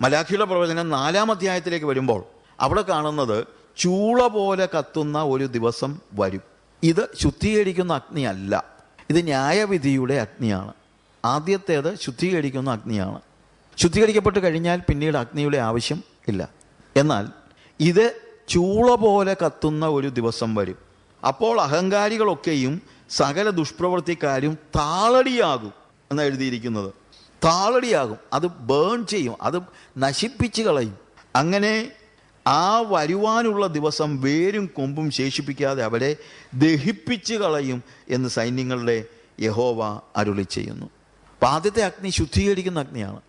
മലാഖിയുടെ പ്രവചനം നാലാം അധ്യായത്തിലേക്ക് വരുമ്പോൾ അവിടെ കാണുന്നത് ചൂള പോലെ കത്തുന്ന ഒരു ദിവസം വരും. ഇത് ശുദ്ധീകരിക്കുന്ന അഗ്നിയല്ല. ഇത് ന്യായവിധിയുടെ അഗ്നിയാണ്. ആദ്യത്തേത് ശുദ്ധീകരിക്കുന്ന അഗ്നിയാണ്. ശുദ്ധീകരിക്കപ്പെട്ട് കഴിഞ്ഞാൽ പിന്നീട് അഗ്നിയുടെ ആവശ്യം ഇല്ല. എന്നാൽ ഇത് ചൂള പോലെ കത്തുന്ന ഒരു ദിവസം വരും. അപ്പോൾ അഹങ്കാരികളൊക്കെയും സകല ദുഷ്പ്രവൃത്തിക്കാരും താളടിയാകും എന്ന് എഴുതിയിരിക്കുന്നത്. താളടിയാകും. അത് ബേൺ ചെയ്യും. അത് നശിപ്പിച്ച് കളയും. അങ്ങനെ ആ വരുവാനുള്ള ദിവസം വേരും കൊമ്പും ശേഷിപ്പിക്കാതെ അവരെ ദഹിപ്പിച്ച് കളയും എന്ന് സൈന്യങ്ങളുടെ യഹോവ അരുളി ചെയ്യുന്നു. അപ്പം ആദ്യത്തെ അഗ്നി ശുദ്ധീകരിക്കുന്ന അഗ്നിയാണ്.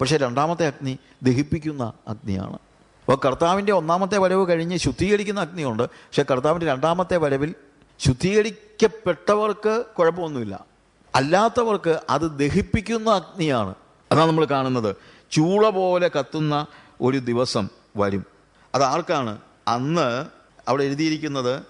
പക്ഷേ രണ്ടാമത്തെ അഗ്നി ദഹിപ്പിക്കുന്ന അഗ്നിയാണ്. അപ്പോൾ കർത്താവിന്റെ ഒന്നാമത്തെ വരവ് കഴിഞ്ഞ് ശുദ്ധീകരിക്കുന്ന അഗ്നിയുണ്ട്. പക്ഷേ കർത്താവിന്റെ രണ്ടാമത്തെ വരവിൽ ശുദ്ധീകരിക്കപ്പെട്ടവർക്ക് കുഴപ്പമൊന്നുമില്ല. അല്ലാത്തവർക്ക് അത് ദഹിപ്പിക്കുന്ന അഗ്നിയാണ്. അതാണ് നമ്മൾ കാണുന്നത്. ചൂള പോലെ കത്തുന്ന ഒരു ദിവസം വരും. അതാർക്കാണ് അന്ന് അവിടെ എഴുതിയിരിക്കുന്നത്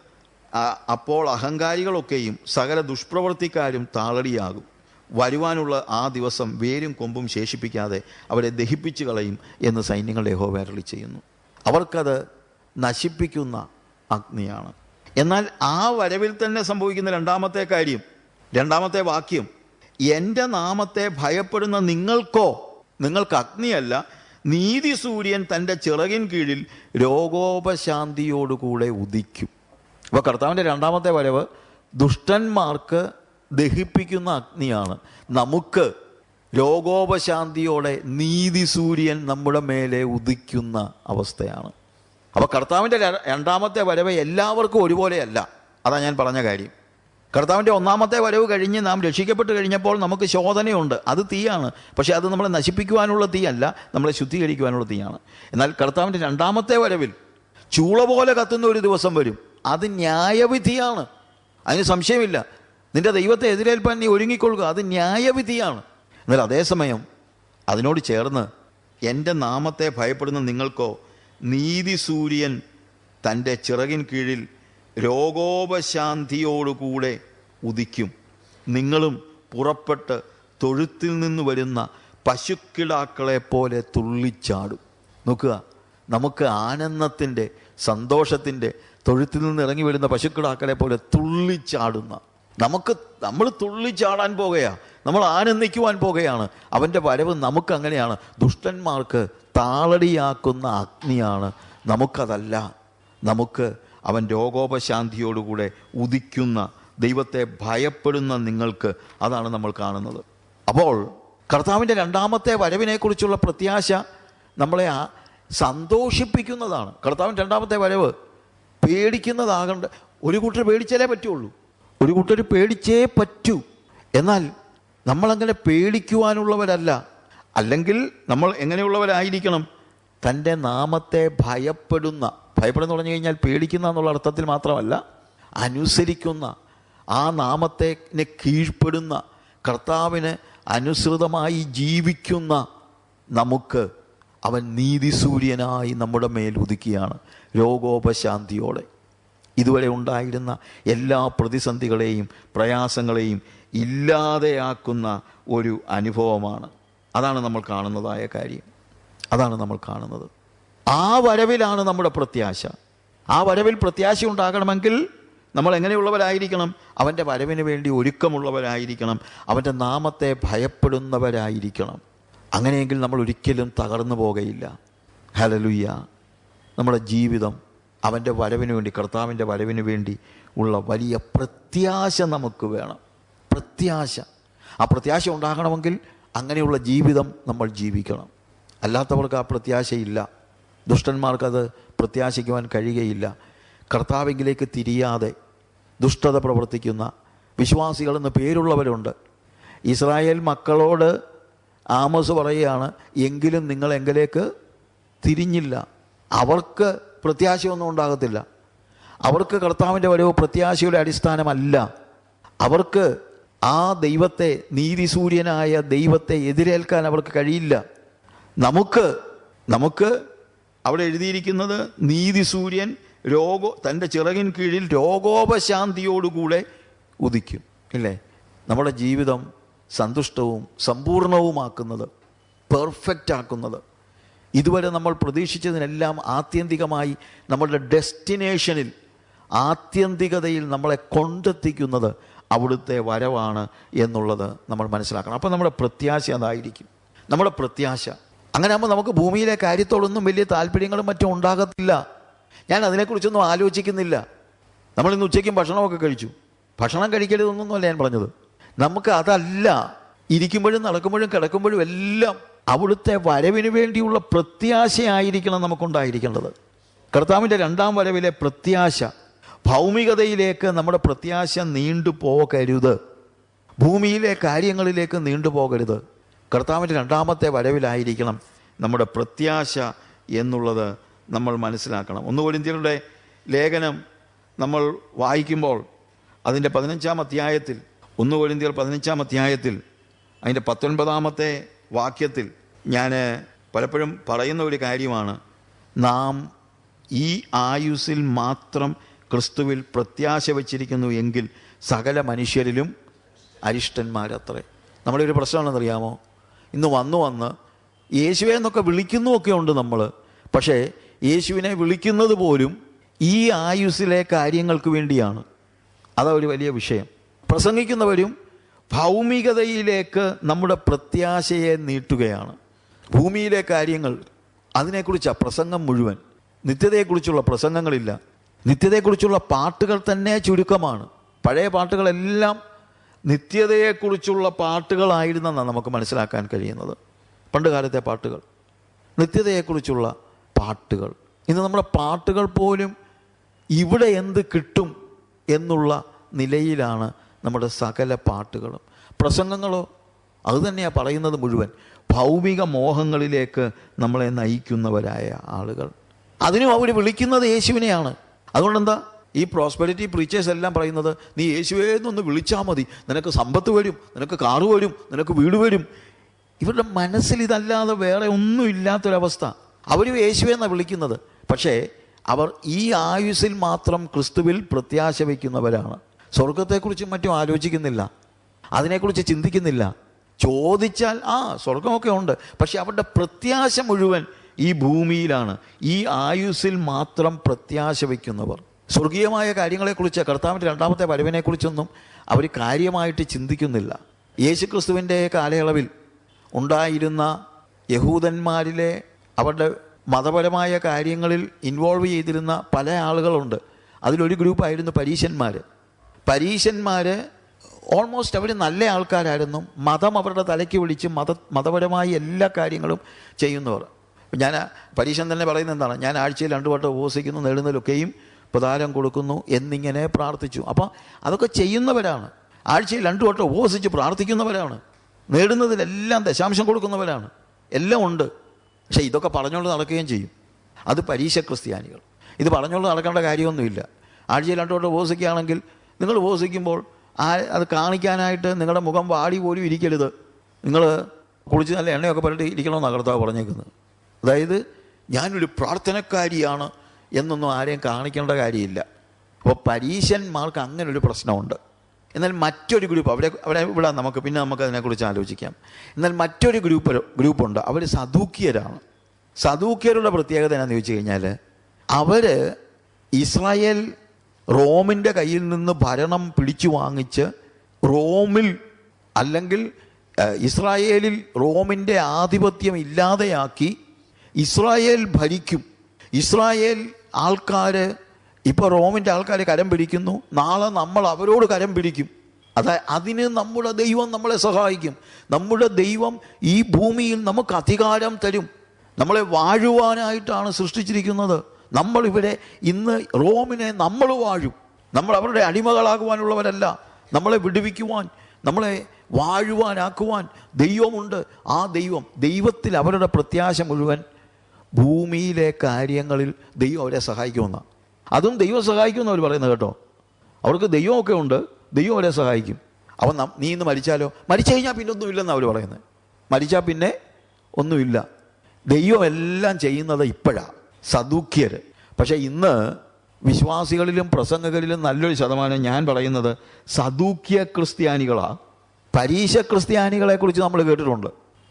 അപ്പോൾ അഹങ്കാരികളൊക്കെയും സകല ദുഷ്പ്രവർത്തിക്കാരും താളടിയാകും. വരുവാനുള്ള ആ ദിവസം വേരും കൊമ്പും ശേഷിപ്പിക്കാതെ അവരെ ദഹിപ്പിച്ചു കളയും എന്ന് സൈന്യങ്ങളുടെ യഹോവ അരുളി ചെയ്യുന്നു. അവർക്കത് നശിപ്പിക്കുന്ന അഗ്നിയാണ്. എന്നാൽ ആ വരവിൽ തന്നെ സംഭവിക്കുന്ന രണ്ടാമത്തെ കാര്യം രണ്ടാമത്തെ വാക്യം എന്റെ നാമത്തെ ഭയപ്പെടുന്ന നിങ്ങൾക്കോ നിങ്ങൾക്ക് അഗ്നിയല്ല നീതി സൂര്യൻ തന്റെ ചിറകിൻ കീഴിൽ രോഗോപശാന്തിയോടുകൂടെ ഉദിക്കും. അപ്പോൾ കർത്താവിന്റെ രണ്ടാമത്തെ വരവ് ദുഷ്ടന്മാർക്ക് ദഹിപ്പിക്കുന്ന അഗ്നിയാണ്. നമുക്ക് രോഗോപശാന്തിയോടെ നീതി സൂര്യൻ നമ്മുടെ മേലെ ഉദിക്കുന്ന അവസ്ഥയാണ്. അപ്പോൾ കർത്താവിന്റെ രണ്ടാമത്തെ വരവ് എല്ലാവർക്കും ഒരുപോലെയല്ല. അതാണ് ഞാൻ പറഞ്ഞ കാര്യം. കർത്താവിന്റെ ഒന്നാമത്തെ വരവ് കഴിഞ്ഞ് നാം രക്ഷിക്കപ്പെട്ട് കഴിഞ്ഞപ്പോൾ നമുക്ക് ശോധനയുണ്ട്. അത് തീയാണ്. പക്ഷേ അത് നമ്മളെ നശിപ്പിക്കുവാനുള്ള തീയല്ല നമ്മളെ ശുദ്ധീകരിക്കുവാനുള്ള തീയാണ്. എന്നാൽ കർത്താവിന്റെ രണ്ടാമത്തെ വരവിൽ ചൂള പോലെ കത്തുന്ന ഒരു ദിവസം വരും. അത് ന്യായവിധിയാണ്. അതിന് സംശയമില്ല. നിന്റെ ദൈവത്തെ എതിരേൽപ്പാൻ നീ ഒരുങ്ങിക്കൊള്ളുക. അത് ന്യായവിധിയാണ്. എന്നാൽ അതേസമയം അതിനോട് ചേർന്ന് എന്റെ നാമത്തെ ഭയപ്പെടുന്ന നിങ്ങൾക്കോ നീതി സൂര്യൻ തന്റെ ചിറകിൻ കീഴിൽ രോഗോപശാന്തിയോടുകൂടെ ഉദിക്കും. നിങ്ങളും പുറപ്പെട്ട് തൊഴുത്തിൽ നിന്ന് വരുന്ന പശുക്കിടാക്കളെ പോലെ തുള്ളിച്ചാടും. നോക്കുക നമുക്ക് ആനന്ദത്തിന്റെ സന്തോഷത്തിന്റെ തൊഴുത്തിൽ നിന്ന് ഇറങ്ങി വരുന്ന പശുക്കിടാക്കളെ പോലെ തുള്ളിച്ചാടുന്ന. നമുക്ക് നമ്മൾ തുള്ളിച്ചാടാൻ പോകുകയാണ് നമ്മൾ ആനന്ദിക്കുവാൻ പോകുകയാണ്. അവന്റെ വരവ് നമുക്ക് അങ്ങനെയാണ് ദുഷ്ടന്മാർക്ക് താളടിയാക്കുന്ന അഗ്നിയാണ്. നമുക്കതല്ല. നമുക്ക് അവൻ രോഗോപശാന്തിയോടുകൂടെ ഉദിക്കുന്ന ദൈവത്തെ ഭയപ്പെടുന്ന നിങ്ങൾക്ക് അതാണ് നമ്മൾ കാണുന്നത്. അപ്പോൾ കർത്താവിന്റെ രണ്ടാമത്തെ വരവിനെക്കുറിച്ചുള്ള പ്രത്യാശ നമ്മളെ സന്തോഷിപ്പിക്കുന്നതാണ്. കർത്താവിന്റെ രണ്ടാമത്തെ വരവ് പേടിക്കുന്നതാകണ്ട ഒരു കൂട്ടർ പേടിച്ചാലേ പറ്റുള്ളൂ. ഒരു കൂട്ടർ പേടിച്ചേ പറ്റൂ. എന്നാൽ നമ്മളങ്ങനെ പേടിക്കുവാനുള്ളവരല്ല. അല്ലെങ്കിൽ നമ്മൾ എങ്ങനെയുള്ളവരായിരിക്കണം? തന്റെ നാമത്തെ ഭയപ്പെടുന്ന ഭയപ്പെടുന്ന പറഞ്ഞു കഴിഞ്ഞാൽ പേടിക്കുന്ന എന്നുള്ള അർത്ഥത്തിൽ മാത്രമല്ല അനുസരിക്കുന്ന ആ നാമത്തെ കീഴ്പ്പെടുന്ന കർത്താവിന് അനുസൃതമായി ജീവിക്കുന്ന നമുക്ക് അവൻ നീതിസൂര്യനായി നമ്മുടെ മേൽ ഉദിക്കുകയാണ് രോഗോപശാന്തിയോടെ. ഇതുവരെ ഉണ്ടായിരുന്ന എല്ലാ പ്രതിസന്ധികളെയും പ്രയാസങ്ങളെയും ഇല്ലാതെയാക്കുന്ന ഒരു അനുഭവമാണ്. അതാണ് നമ്മൾ കാണുന്നതായ കാര്യം. അതാണ് നമ്മൾ കാണുന്നത്. ആ വരവിലാണ് നമ്മുടെ പ്രത്യാശ. ആ വരവിൽ പ്രത്യാശ ഉണ്ടാകണമെങ്കിൽ നമ്മൾ എങ്ങനെയുള്ളവരായിരിക്കണം? അവന്റെ വരവിന് വേണ്ടി ഒരുക്കമുള്ളവരായിരിക്കണം. അവന്റെ നാമത്തെ ഭയപ്പെടുന്നവരായിരിക്കണം. അങ്ങനെയെങ്കിൽ നമ്മൾ ഒരിക്കലും തകർന്നു പോകയില്ല. ഹലലുയ്യ നമ്മുടെ ജീവിതം അവന്റെ വരവിന് വേണ്ടി കർത്താവിന്റെ വരവിന് വേണ്ടി ഉള്ള വലിയ പ്രത്യാശ നമുക്ക് വേണം. പ്രത്യാശ. ആ പ്രത്യാശ ഉണ്ടാകണമെങ്കിൽ അങ്ങനെയുള്ള ജീവിതം നമ്മൾ ജീവിക്കണം. അല്ലാത്തവർക്ക് ആ പ്രത്യാശയില്ല. ദുഷ്ടന്മാർക്കത് പ്രത്യാശിക്കുവാൻ കഴിയുകയില്ല. കർത്താവിങ്കിലേക്ക് തിരിയാതെ ദുഷ്ടത പ്രവർത്തിക്കുന്ന വിശ്വാസികളെന്ന് പേരുള്ളവരുണ്ട്. ഇസ്രായേൽ മക്കളോട് ആമസ് പറയുകയാണ് എങ്കിലും നിങ്ങൾ എങ്കിലേക്ക് തിരിഞ്ഞില്ല. അവർക്ക് പ്രത്യാശയൊന്നും ഉണ്ടാകത്തില്ല. അവർക്ക് കർത്താവിന്റെ വരവ് പ്രത്യാശയുടെ അടിസ്ഥാനമല്ല. അവർക്ക് ആ ദൈവത്തെ നീതിസൂര്യനായ ദൈവത്തെ എതിരേൽക്കാൻ അവർക്ക് കഴിയില്ല. നമുക്ക് നമുക്ക് അവിടെ എഴുതിയിരിക്കുന്നത് നീതി സൂര്യൻ രോഗോ തന്റെ ചിറകിൻ കീഴിൽ രോഗോപശാന്തിയോടുകൂടെ ഉദിക്കും ഇല്ലേ? നമ്മുടെ ജീവിതം സന്തുഷ്ടവും സമ്പൂർണവുമാക്കുന്നത് പെർഫെക്റ്റ് ആക്കുന്നത്. ഇതുവരെ നമ്മൾ പ്രതീക്ഷിച്ചതിനെല്ലാം ആത്യന്തികമായി നമ്മളുടെ ഡെസ്റ്റിനേഷനിൽ ആത്യന്തികതയിൽ നമ്മളെ കൊണ്ടെത്തിക്കുന്നത് അവിടുത്തെ വരവാണ് എന്നുള്ളത് നമ്മൾ മനസ്സിലാക്കണം. അപ്പോൾ നമ്മുടെ പ്രത്യാശ അതായിരിക്കും. നമ്മുടെ പ്രത്യാശ അങ്ങനെ ആകുമ്പോൾ നമുക്ക് ഭൂമിയിലെ കാര്യത്തോടൊന്നും വലിയ താല്പര്യങ്ങളും മറ്റും ഉണ്ടാകത്തില്ല. ഞാൻ അതിനെക്കുറിച്ചൊന്നും ആലോചിക്കുന്നില്ല. നമ്മൾ ഇന്ന് ഉച്ചയ്ക്കും ഭക്ഷണമൊക്കെ കഴിച്ചു. ഭക്ഷണം കഴിക്കരുതെന്നൊന്നുമല്ല ഞാൻ പറഞ്ഞത്. നമുക്ക് അതല്ല. ഇരിക്കുമ്പോഴും നടക്കുമ്പോഴും കിടക്കുമ്പോഴും എല്ലാം അവിടുത്തെ വരവിന് വേണ്ടിയുള്ള പ്രത്യാശയായിരിക്കണം നമുക്കുണ്ടായിരിക്കേണ്ടത്. കർത്താവിന്റെ രണ്ടാം വരവിലെ പ്രത്യാശ ഭൗമികതയിലേക്ക് നമ്മുടെ പ്രത്യാശ നീണ്ടു പോകരുത് ഭൂമിയിലെ കാര്യങ്ങളിലേക്ക് നീണ്ടുപോകരുത്. കർത്താവിന്റെ രണ്ടാമത്തെ വരവിലായിരിക്കണം നമ്മുടെ പ്രത്യാശ എന്നുള്ളത് നമ്മൾ മനസ്സിലാക്കണം. ഒന്ന് ലേഖനം നമ്മൾ വായിക്കുമ്പോൾ അതിന്റെ പതിനഞ്ചാം അധ്യായത്തിൽ ഒന്ന് കൊരിന്ത്യർ പതിനഞ്ചാം അധ്യായത്തിൽ അതിന്റെ പത്തൊൻപതാമത്തെ വാക്യത്തിൽ ഞാൻ പലപ്പോഴും പറയുന്ന ഒരു കാര്യമാണ്. നാം ഈ ആയുസ്സിൽ മാത്രം ക്രിസ്തുവിൽ പ്രത്യാശ വച്ചിരിക്കുന്നു എങ്കിൽ സകല മനുഷ്യരിലും അരിഷ്ടന്മാരത്രേ. നമ്മുടെ ഒരു പ്രശ്നമാണെന്നറിയാമോ? ഇന്ന് വന്നു വന്ന് യേശുവെ എന്നൊക്കെ വിളിക്കുന്നുമൊക്കെ ഉണ്ട് നമ്മൾ പക്ഷേ യേശുവിനെ വിളിക്കുന്നത് പോലും ഈ ആയുസ്സിലെ കാര്യങ്ങൾക്ക് വേണ്ടിയാണ്. അതാ ഒരു വലിയ വിഷയം. പ്രസംഗിക്കുന്നവരും ഭൗമികതയിലേക്ക് നമ്മുടെ പ്രത്യാശയെ നീട്ടുകയാണ്. ഭൂമിയിലെ കാര്യങ്ങൾ അതിനെക്കുറിച്ചാണ് പ്രസംഗം മുഴുവൻ. നിത്യതയെക്കുറിച്ചുള്ള പ്രസംഗങ്ങളില്ല. നിത്യതയെക്കുറിച്ചുള്ള പാട്ടുകൾ തന്നെ ചുരുക്കമാണ്. പഴയ പാട്ടുകളെല്ലാം നിത്യതയെക്കുറിച്ചുള്ള പാട്ടുകളായിരുന്നെന്നാണ് നമുക്ക് മനസ്സിലാക്കാൻ കഴിയുന്നത്. പണ്ട് കാലത്തെ പാട്ടുകൾ. നിത്യതയെക്കുറിച്ചുള്ള പാട്ടുകൾ. ഇന്ന് നമ്മുടെ പാട്ടുകൾ പോലും ഇവിടെ എന്ത് കിട്ടും എന്നുള്ള നിലയിലാണ് നമ്മുടെ സകല പാട്ടുകളും. പ്രസംഗങ്ങളോ അതുതന്നെയാണ് പറയുന്നത് മുഴുവൻ. ഭൗമിക മോഹങ്ങളിലേക്ക് നമ്മളെ നയിക്കുന്നവരായ ആളുകൾ. അതിനും അവർ വിളിക്കുന്നത് യേശുവിനെയാണ്. അതുകൊണ്ടെന്താ? ഈ പ്രോസ്പെരിറ്റി പ്രീച്ചേഴ്സ് എല്ലാം പറയുന്നത് നീ യേശുവേ എന്നൊന്ന് വിളിച്ചാൽ മതി. നിനക്ക് സമ്പത്ത് വരും നിനക്ക് കാറ് വരും നിനക്ക് വീട് വരും. ഇവരുടെ മനസ്സിൽ ഇതല്ലാതെ വേറെ ഒന്നും ഇല്ലാത്തൊരവസ്ഥ. അവരും യേശുവേ എന്നാണ് വിളിക്കുന്നത്. പക്ഷേ അവർ ഈ ആയുസ്സിൽ മാത്രം ക്രിസ്തുവിൽ പ്രത്യാശ വയ്ക്കുന്നവരാണ്. സ്വർഗത്തെക്കുറിച്ചും മറ്റും ആലോചിക്കുന്നില്ല. അതിനെക്കുറിച്ച് ചിന്തിക്കുന്നില്ല. ചോദിച്ചാൽ ആ സ്വർഗമൊക്കെ ഉണ്ട്. പക്ഷെ അവരുടെ പ്രത്യാശ മുഴുവൻ ഈ ഭൂമിയിലാണ്. ഈ ആയുസ്സിൽ മാത്രം പ്രത്യാശ വയ്ക്കുന്നവർ. സ്വർഗീയമായ കാര്യങ്ങളെക്കുറിച്ച് കർത്താവിന്റെ രണ്ടാമത്തെ വരവിനെക്കുറിച്ചൊന്നും അവർ കാര്യമായിട്ട് ചിന്തിക്കുന്നില്ല. യേശുക്രിസ്തുവിന്റെ കാലയളവിൽ ഉണ്ടായിരുന്ന യഹൂദന്മാരിലെ അവരുടെ മതപരമായ കാര്യങ്ങളിൽ ഇൻവോൾവ് ചെയ്തിരുന്ന പല ആളുകളുണ്ട്. അതിലൊരു ഗ്രൂപ്പായിരുന്നു പരീശന്മാർ. പരീശന്മാർ ഓൾമോസ്റ്റ് അവർ നല്ല ആൾക്കാരായിരുന്നു. മതം അവരുടെ തലയ്ക്ക് പിടിച്ച് മത മതപരമായ എല്ലാ കാര്യങ്ങളും ചെയ്യുന്നവർ. ഞാൻ പരീശൻ തന്നെ പറയുന്നത് എന്താണ്? ഞാൻ ആഴ്ചയിൽ രണ്ടു വട്ടം ഉപവസിക്കുന്നു നേടുന്നതിലൊക്കെയും പ്രധാനം കൊടുക്കുന്നു എന്നിങ്ങനെ പ്രാർത്ഥിച്ചു. അപ്പോൾ അതൊക്കെ ചെയ്യുന്നവരാണ്. ആഴ്ചയിൽ രണ്ടു വട്ടം ഉപവസിച്ച് പ്രാർത്ഥിക്കുന്നവരാണ്. നേടുന്നതിലെല്ലാം ദശാംശം കൊടുക്കുന്നവരാണ്. എല്ലാം ഉണ്ട്. പക്ഷേ ഇതൊക്കെ പറഞ്ഞുകൊണ്ട് നടക്കുകയും ചെയ്യും. അത് പരീക്ഷ ക്രിസ്ത്യാനികൾ. ഇത് പറഞ്ഞുകൊണ്ട് നടക്കേണ്ട കാര്യമൊന്നുമില്ല. ആഴ്ചയിൽ രണ്ടു വട്ടം ഉപവസിക്കുകയാണെങ്കിൽ നിങ്ങൾ ഉപവസിക്കുമ്പോൾ ആ അത് കാണിക്കാനായിട്ട് നിങ്ങളുടെ മുഖം വാടി പോലും ഇരിക്കരുത്. നിങ്ങൾ കുളിച്ച് നല്ല എണ്ണയൊക്കെ പറഞ്ഞിട്ട് ഇരിക്കണമെന്നാണ് കർത്താവ് പറഞ്ഞേക്കുന്നത്. അതായത് ഞാനൊരു പ്രാർത്ഥനക്കാരിയാണ്. എന്നൊന്നും ആരെയും കാണിക്കേണ്ട കാര്യമില്ല. അപ്പോൾ പരീശന്മാർക്ക് അങ്ങനെ ഒരു പ്രശ്നമുണ്ട്. എന്നാൽ മറ്റൊരു ഗ്രൂപ്പ് അവിടെ അവിടെ ഇവിടെ നമുക്ക് പിന്നെ നമുക്ക് അതിനെക്കുറിച്ച് ആലോചിക്കാം. എന്നാൽ മറ്റൊരു ഗ്രൂപ്പ് ഗ്രൂപ്പുണ്ട്. അവർ സദൂക്കിയരാണ് സദൂക്കിയരുടെ പ്രത്യേകത എന്നാന്ന് ചോദിച്ചു കഴിഞ്ഞാൽ അവർ ഇസ്രായേൽ റോമിന്റെ കയ്യിൽ നിന്ന് ഭരണം പിടിച്ചു വാങ്ങിച്ച് റോമിൽ അല്ലെങ്കിൽ ഇസ്രായേലിൽ റോമിന്റെ ആധിപത്യം ഇല്ലാതെയാക്കി ഇസ്രായേൽ ഭരിക്കും. ഇസ്രായേൽ ആൾക്കാർ ഇപ്പോൾ റോമിന്റെ ആൾക്കാർ കരം പിടിക്കുന്നു. നാളെ നമ്മൾ അവരോട് കരം പിടിക്കും. അതായത് അതിന് നമ്മുടെ ദൈവം നമ്മളെ സഹായിക്കും. നമ്മുടെ ദൈവം ഈ ഭൂമിയിൽ നമുക്ക് അധികാരം തരും. നമ്മളെ വാഴുവാനായിട്ടാണ് സൃഷ്ടിച്ചിരിക്കുന്നത്. നമ്മളിവിടെ ഇന്ന് റോമിനെ നമ്മൾ വാഴും. നമ്മൾ അവരുടെ അടിമകളാകുവാനുള്ളവരല്ല. നമ്മളെ വിടുവിക്കുവാൻ നമ്മളെ വാഴുവാനാക്കുവാൻ ദൈവമുണ്ട്. ആ ദൈവം ദൈവത്തിൽ അവരുടെ പ്രത്യാശ മുഴുവൻ ഭൂമിയിലെ കാര്യങ്ങളിൽ ദൈവം അവരെ സഹായിക്കുമെന്നാണ് അതും ദൈവം സഹായിക്കുമെന്ന് അവർ പറയുന്നത് കേട്ടോ. അവർക്ക് ദൈവമൊക്കെ ഉണ്ട് ദൈവം അവരെ സഹായിക്കും. അവൻ നം- ഇന്ന് മരിച്ചാലോ? മരിച്ചു കഴിഞ്ഞാൽ പിന്നെ ഒന്നുമില്ലെന്നാണ് അവർ പറയുന്നത് മരിച്ചാൽ പിന്നെ ഒന്നുമില്ല. ദൈവം എല്ലാം ചെയ്യുന്നത് ഇപ്പോഴാണ് സദൂക്യർ പക്ഷേ ഇന്ന് വിശ്വാസികളിലും പ്രസംഗങ്ങളിലും നല്ലൊരു ശതമാനം ഞാൻ പറയുന്നത് സദൂക്യ ക്രിസ്ത്യാനികളാണ് പരീശ ക്രിസ്ത്യാനികളെക്കുറിച്ച് നമ്മൾ കേട്ടിട്ടുണ്ട്.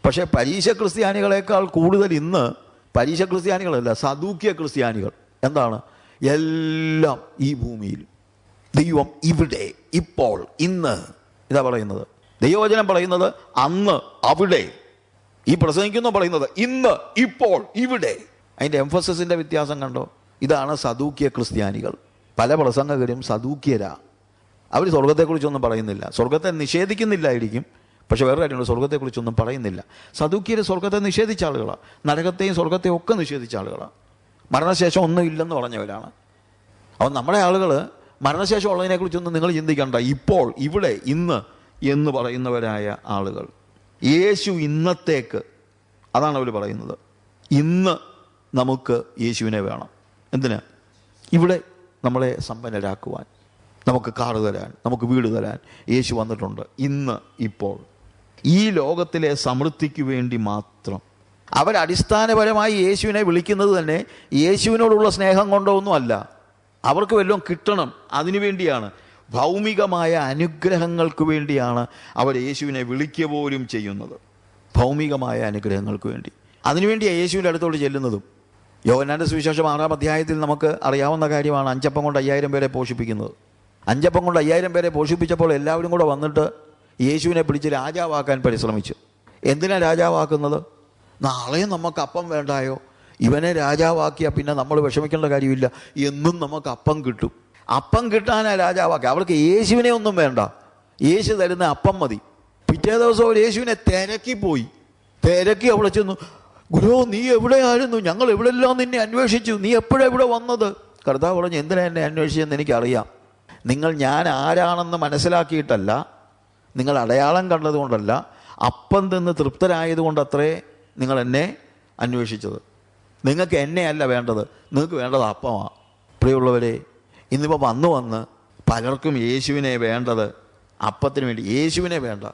പക്ഷേ പരീശ ക്രിസ്ത്യാനികളെക്കാൾ കൂടുതൽ ഇന്ന് പരീക്ഷ ക്രിസ്ത്യാനികളല്ല സദൂക്യ ക്രിസ്ത്യാനികൾ. എന്താണ്? എല്ലാം ഈ ഭൂമിയിൽ. ദൈവം ഇവിടെ ഇപ്പോൾ ഇന്ന്. ഇതാ പറയുന്നത്. ദൈവവചനം പറയുന്നത് അന്ന് അവിടെ. ഈ പ്രസംഗിക്കുന്നു പറയുന്നത് ഇന്ന് ഇപ്പോൾ ഇവിടെ. അതിന്റെ എംഫസിന്റെ വ്യത്യാസം കണ്ടോ? ഇതാണ് സദൂക്യ ക്രിസ്ത്യാനികൾ. പല പ്രസംഗകരും സദൂക്യരാ അവർ സ്വർഗത്തെക്കുറിച്ചൊന്നും പറയുന്നില്ല. സ്വർഗത്തെ നിഷേധിക്കുന്നില്ലായിരിക്കും. പക്ഷെ വേറെ കാര്യമുണ്ട് സ്വർഗത്തെക്കുറിച്ചൊന്നും പറയുന്നില്ല. സദൂക്യർ സ്വർഗത്തെ നിഷേധിച്ച ആളുകളാണ് നരകത്തെയും സ്വർഗത്തെയും ഒക്കെ നിഷേധിച്ച ആളുകളാണ് മരണശേഷം ഒന്നും ഇല്ലെന്ന് പറഞ്ഞവരാണ്. അപ്പം നമ്മുടെ ആളുകൾ മരണശേഷം ഉള്ളതിനെക്കുറിച്ചൊന്നും നിങ്ങൾ ചിന്തിക്കണ്ട. ഇപ്പോൾ ഇവിടെ ഇന്ന് എന്ന് പറയുന്നവരായ ആളുകൾ. യേശു ഇന്നത്തേക്ക് അതാണ് അവർ പറയുന്നത്. ഇന്ന് നമുക്ക് യേശുവിനെ വേണം. എന്തിനാ? ഇവിടെ നമ്മളെ സമ്പന്നരാക്കുവാൻ. നമുക്ക് കാറ് തരാൻ നമുക്ക് വീട് തരാൻ യേശു വന്നിട്ടുണ്ട്. ഇന്ന് ഇപ്പോൾ. ഈ ലോകത്തിലെ സമൃദ്ധിക്ക് വേണ്ടി മാത്രം. അവരടിസ്ഥാനപരമായി യേശുവിനെ വിളിക്കുന്നത് തന്നെ യേശുവിനോടുള്ള സ്നേഹം കൊണ്ടോ ഒന്നും അല്ല അവർക്ക് വല്ലതും കിട്ടണം അതിനു വേണ്ടിയാണ്. ഭൗമികമായ അനുഗ്രഹങ്ങൾക്ക് വേണ്ടിയാണ് അവർ യേശുവിനെ വിളിക്കുക പോലും ചെയ്യുന്നത്. ഭൗമികമായ അനുഗ്രഹങ്ങൾക്ക് വേണ്ടി. അതിനുവേണ്ടിയാണ് യേശുവിന്റെ അടുത്തോട്ട് ചെല്ലുന്നതും. യോവനാന്റെ സുവിശേഷം ആറാം അധ്യായത്തിൽ നമുക്ക് അറിയാവുന്ന കാര്യമാണ് അഞ്ചപ്പം കൊണ്ട് അയ്യായിരം പേരെ പോഷിപ്പിക്കുന്നത്. അഞ്ചപ്പം കൊണ്ട് അയ്യായിരം പേരെ പോഷിപ്പിച്ചപ്പോൾ എല്ലാവരും കൂടെ വന്നിട്ട് യേശുവിനെ പിടിച്ച് രാജാവാക്കാൻ പരിശ്രമിച്ചു. എന്തിനാണ് രാജാവാക്കുന്നത്? നാളെയും നമുക്ക് അപ്പം വേണ്ടായോ? ഇവനെ രാജാവാക്കിയാൽ പിന്നെ നമ്മൾ വിഷമിക്കേണ്ട കാര്യമില്ല. എന്നും നമുക്ക് അപ്പം കിട്ടും. അപ്പം കിട്ടാനാ രാജാവാക്കി. അവൾക്ക് യേശുവിനെ ഒന്നും വേണ്ട. യേശു തരുന്ന അപ്പം മതി. പിറ്റേ ദിവസം അവൾ യേശുവിനെ തിരക്കിപ്പോയി തിരക്കി അവളെ ചെന്നു. ഗുരു നീ എവിടെയായിരുന്നു? ഞങ്ങൾ എവിടെല്ലാം നിന്നെ അന്വേഷിച്ചു? നീ എപ്പോഴാണ് ഇവിടെ വന്നത്? കർത്താവ് പറഞ്ഞു എന്തിനാ എന്നെ അന്വേഷിച്ചെന്ന് എനിക്കറിയാം. നിങ്ങൾ ഞാൻ ആരാണെന്ന് മനസ്സിലാക്കിയിട്ടല്ല. നിങ്ങൾ അടയാളം കണ്ടതുകൊണ്ടല്ല അപ്പം തിന്ന് തൃപ്തരായതുകൊണ്ടത്രേ നിങ്ങൾ എന്നെ അന്വേഷിച്ചത്. നിങ്ങൾക്ക് എന്നെയല്ല വേണ്ടത് നിങ്ങൾക്ക് വേണ്ടത് അപ്പമാണ് പ്രിയമുള്ളവരെ ഇന്നിപ്പോൾ വന്നു വന്ന് പലർക്കും യേശുവിനെ വേണ്ടത് അപ്പത്തിന് വേണ്ടി യേശുവിനെ വേണ്ട.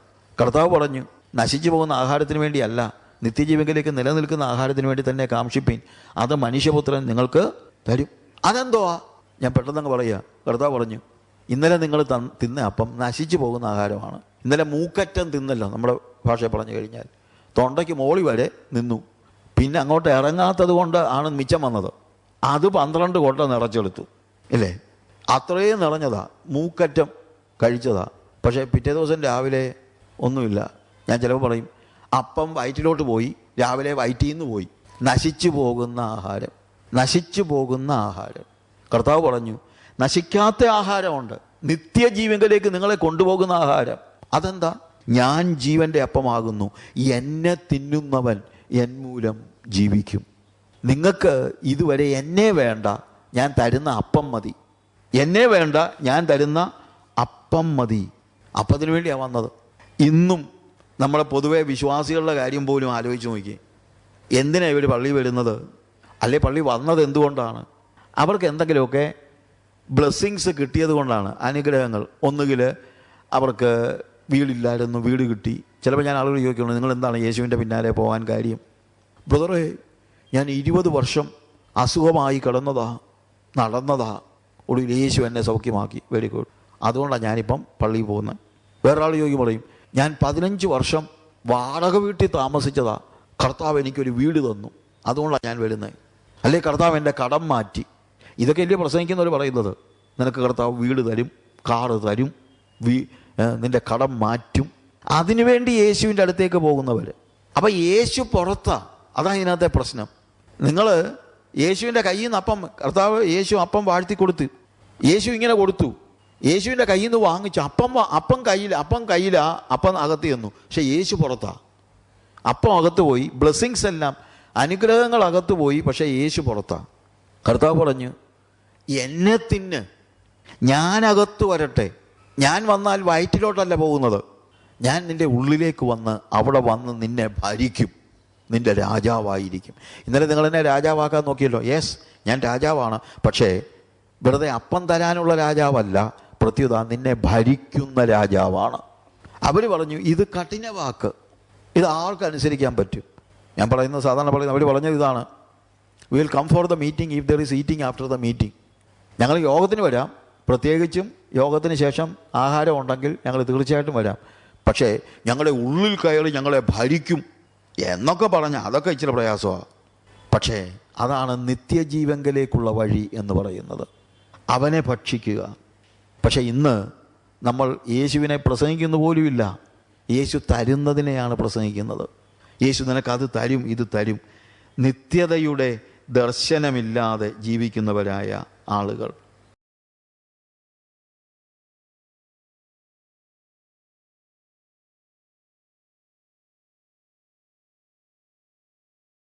കർത്താവ് പറഞ്ഞു നശിച്ചു പോകുന്ന ആഹാരത്തിന് വേണ്ടിയല്ല നിത്യജീവികളിലേക്ക് നിലനിൽക്കുന്ന ആഹാരത്തിന് വേണ്ടി തന്നെ കാംക്ഷിപ്പീൻ. അത് മനുഷ്യപുത്രൻ നിങ്ങൾക്ക് തരും. അതെന്തോ ഞാൻ പെട്ടെന്നങ്ങ് പറയുക. കർത്താവ് പറഞ്ഞു ഇന്നലെ നിങ്ങൾ തിന്ന അപ്പം നശിച്ചു പോകുന്ന ആഹാരമാണ്. ഇന്നലെ മൂക്കറ്റം തിന്നല്ലോ നമ്മുടെ ഭാഷയിൽ പറഞ്ഞു കഴിഞ്ഞാൽ. തൊണ്ടയ്ക്ക് മോളി വരെ നിന്നു. പിന്നെ അങ്ങോട്ട് ഇറങ്ങാത്തത് കൊണ്ട് ആണ് മിച്ചം വന്നത്. അത് പന്ത്രണ്ട് കൊട്ട നിറച്ചെടുത്തു. ഇല്ലേ? അത്രയും നിറഞ്ഞതാ. മൂക്കറ്റം കഴിച്ചതാ. പക്ഷേ പിറ്റേ ദിവസം രാവിലെ ഒന്നുമില്ല. ഞാൻ ചിലപ്പോൾ പറയും അപ്പം വയറ്റിലോട്ട് പോയി. രാവിലെ വയറ്റിൽ നിന്ന് പോയി. നശിച്ചു പോകുന്ന ആഹാരം. നശിച്ചു പോകുന്ന ആഹാരം. കർത്താവ് പറഞ്ഞു നശിക്കാത്ത ആഹാരമുണ്ട്. നിത്യജീവങ്കലേക്ക് നിങ്ങളെ കൊണ്ടുപോകുന്ന ആഹാരം. അതെന്താ? ഞാൻ ജീവന്റെ അപ്പമാകുന്നു. എന്നെ തിന്നുന്നവൻ എൻ മൂലം ജീവിക്കും. നിങ്ങൾക്ക് ഇതുവരെ എന്നെ വേണ്ട ഞാൻ തരുന്ന അപ്പം മതി. എന്നെ വേണ്ട ഞാൻ തരുന്ന അപ്പം മതി. അപ്പത്തിന് വേണ്ടിയാണ് വന്നത്. ഇന്നും നമ്മളെ പൊതുവേ വിശ്വാസികളുടെ കാര്യം പോലും ആലോചിച്ച് നോക്കി എന്തിനാണ് ഇവർ പള്ളി വരുന്നത്? അല്ലെ പള്ളി വന്നത് എന്തുകൊണ്ടാണ്? അവർക്ക് എന്തെങ്കിലുമൊക്കെ ബ്ലെസ്സിങ്സ് കിട്ടിയത് കൊണ്ടാണ് അനുഗ്രഹങ്ങൾ. ഒന്നുകിൽ അവർക്ക് വീടില്ലായിരുന്നു വീട് കിട്ടി. ചിലപ്പോൾ ഞാൻ ആളുകൾ ചോദിക്കുന്നു നിങ്ങൾ എന്താണ് യേശുവിന്റെ പിന്നാലെ പോകാൻ കാര്യം? ബ്രദറെ ഞാൻ ഇരുപത് വർഷം അസുഖമായി കിടന്നതാ നടന്നതാ. ഒടുവിൽ യേശു എന്നെ സൗഖ്യമാക്കി. വെരി ഗുഡ് അതുകൊണ്ടാണ് ഞാനിപ്പം പള്ളിയിൽ പോകുന്നത്. വേറൊരാൾ ചോദിക്കും പറയും ഞാൻ പതിനഞ്ച് വർഷം വാടക വീട്ടിൽ താമസിച്ചതാ. കർത്താവ് എനിക്കൊരു വീട് തന്നു. അതുകൊണ്ടാണ് ഞാൻ വരുന്നത്. അല്ലെ കർത്താവ് എന്റെ കടം മാറ്റി. ഇതൊക്കെ അല്ലേ പ്രസംഗിക്കുന്നവർ പറയുന്നത്. നിനക്ക് കർത്താവ് വീട് തരും കാറ് തരും വീ നിന്റെ കടം മാറ്റും. അതിനുവേണ്ടി യേശുവിന്റെ അടുത്തേക്ക് പോകുന്നവർ അപ്പം യേശു പുറത്താ. അതാണ് ഇതിനകത്തെ പ്രശ്നം. നിങ്ങൾ യേശുവിന്റെ കയ്യിൽ നിന്ന് അപ്പം കർത്താവ് യേശു അപ്പം വാഴ്ത്തി കൊടുത്ത്. യേശു ഇങ്ങനെ കൊടുത്തു. യേശുവിന്റെ കയ്യിൽ നിന്ന് വാങ്ങിച്ചു. അപ്പം അപ്പം കയ്യിൽ അപ്പം കയ്യിലാ അപ്പം അകത്ത് ചെന്നു. പക്ഷെ യേശു പുറത്താ. അപ്പം അകത്ത് പോയി. ബ്ലെസ്സിങ്സ് എല്ലാം അനുഗ്രഹങ്ങൾ അകത്ത് പോയി. പക്ഷേ യേശു പുറത്താ. കർത്താവ് പറഞ്ഞു എന്നെ തിന്ന്. ഞാനകത്ത് വരട്ടെ. ഞാൻ വന്നാൽ വയറ്റിലോട്ടല്ല പോകുന്നത്. ഞാൻ നിന്റെ ഉള്ളിലേക്ക് വന്ന് അവിടെ വന്ന് നിന്നെ ഭരിക്കും. നിന്റെ രാജാവായിരിക്കും. ഇന്നലെ നിങ്ങൾ എന്നെ രാജാവാക്കാൻ നോക്കിയല്ലോ. യെസ് ഞാൻ രാജാവാണ്. പക്ഷേ വെറുതെ അപ്പം തരാനുള്ള രാജാവല്ല. പ്രത്യുത നിന്നെ ഭരിക്കുന്ന രാജാവാണ്. അവർ പറഞ്ഞു ഇത് കഠിന വാക്ക്. ഇത് ആർക്കനുസരിക്കാൻ പറ്റും? ഞാൻ പറയുന്നത് സാധാരണ പറയുന്നത് അവർ പറഞ്ഞത് ഇതാണ്. Will come for the meeting if there is eating after the meeting ഞങ്ങൾ യോഗത്തിന് വരാം. പ്രത്യേകിച്ചും യോഗത്തിന് ശേഷം ആഹാരം ഉണ്ടെങ്കിൽ ഞങ്ങൾ തീർച്ചയായിട്ടും വരാം. പക്ഷേ ഞങ്ങളുടെ ഉള്ളിൽ കയറി ഞങ്ങളെ ഭരിക്കും എന്നൊക്കെ പറഞ്ഞാൽ അതൊക്കെ ഇച്ചിരി പ്രയാസമാണ് പക്ഷേ അതാണ് നിത്യജീവങ്കലേക്കുള്ള വഴി എന്ന് പറയുന്നത്. അവനെ ഭക്ഷിക്കുക. പക്ഷേ ഇന്ന് നമ്മൾ യേശുവിനെ പ്രസംഗിക്കുന്ന പോലുമില്ല. യേശു തരുന്നതിനെയാണ് പ്രസംഗിക്കുന്നത്. യേശു നിനക്ക് അത് തരും ഇത് തരും. നിത്യതയുടെ ദർശനമില്ലാതെ ജീവിക്കുന്നവരായ ആളുകൾ.